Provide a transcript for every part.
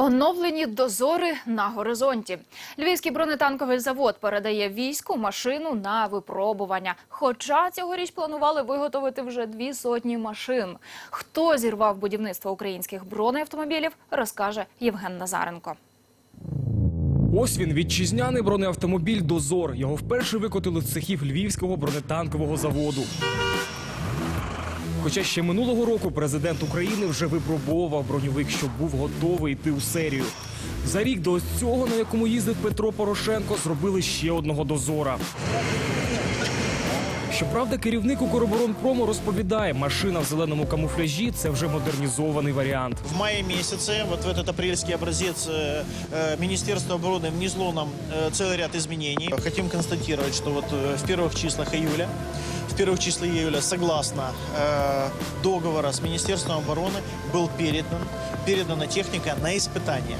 Оновлені дозори на горизонті. Львівський бронетанковий завод передає війську машину на випробування. Хоча цьогоріч планували виготовити вже дві сотні машин. Хто зірвав будівництво українських бронеавтомобілів, розкаже Євген Назаренко. Ось він вітчизняний бронеавтомобіль Дозор. Його вперше викотили з цехів львівського бронетанкового заводу. Хоча ще минулого року президент України вже випробовував броньовик, щоб був готовий йти у серію. За рік до ось цього, на якому їздить Петро Порошенко, зробили ще одного дозора. Щоправда, керівник Укроборонпрому розповідає, машина в зеленому камуфляжі це вже модернізований варіант. В мае месяце, вот в этот апрельский образец, э, э, Министерство обороны внесло нам э, целый ряд изменений. Хотим констатировать, что вот э, в первых числах июля, в первых числах июля, согласно э, договора с Министерством обороны, был передан, передана техника на испытание.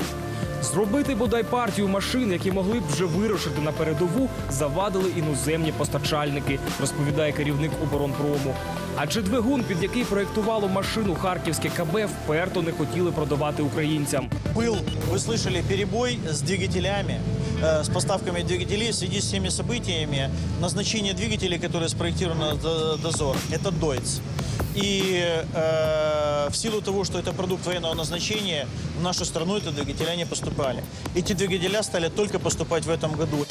Зробити бодай партію машин, які могли б вже вирушити на передову, завадили іноземні постачальники, розповідає керівник оборонпрому. Адже двигун, під який проєктувало машину харківське КБ, вперто не хотіли продавати українцям. Был, вы слышали, перебой с двигателями, э, с поставками двигателей в связи с теми событиями. Назначение двигателей, которые спроектированы на Д- дозор, это Deutz. И э, в силу того, что это продукт военного назначения, в нашу страну эти двигателя не поступали. Эти двигателя стали только поступать в этом году.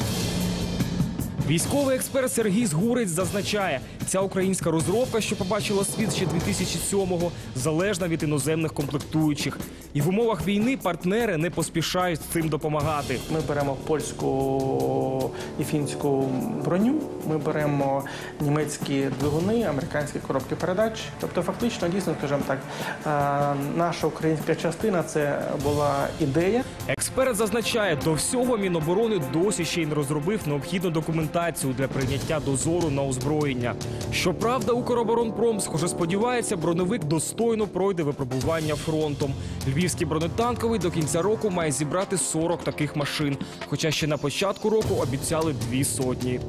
Військовий експерт Сергій Згурець зазначає, ця українська розробка, що побачила світ ще 2007-го, залежна від іноземних комплектуючих. І в умовах війни партнери не поспішають з цим допомагати. Ми беремо польську і фінську броню, ми беремо німецькі двигуни, американські коробки передач. Тобто, фактично, дійсно, скажімо так, е, наша українська частина це була ідея. Експерт зазначає, до всього Міноборони досі ще й не розробив необхідну документацію для прийняття дозору на озброєння. Щоправда, Укроборонпром, схоже, сподівається, броневик достойно пройде випробування фронтом. Львівський бронетанковий до кінця року має зібрати 40 таких машин. Хоча ще на початку року обіцяли дві сотні.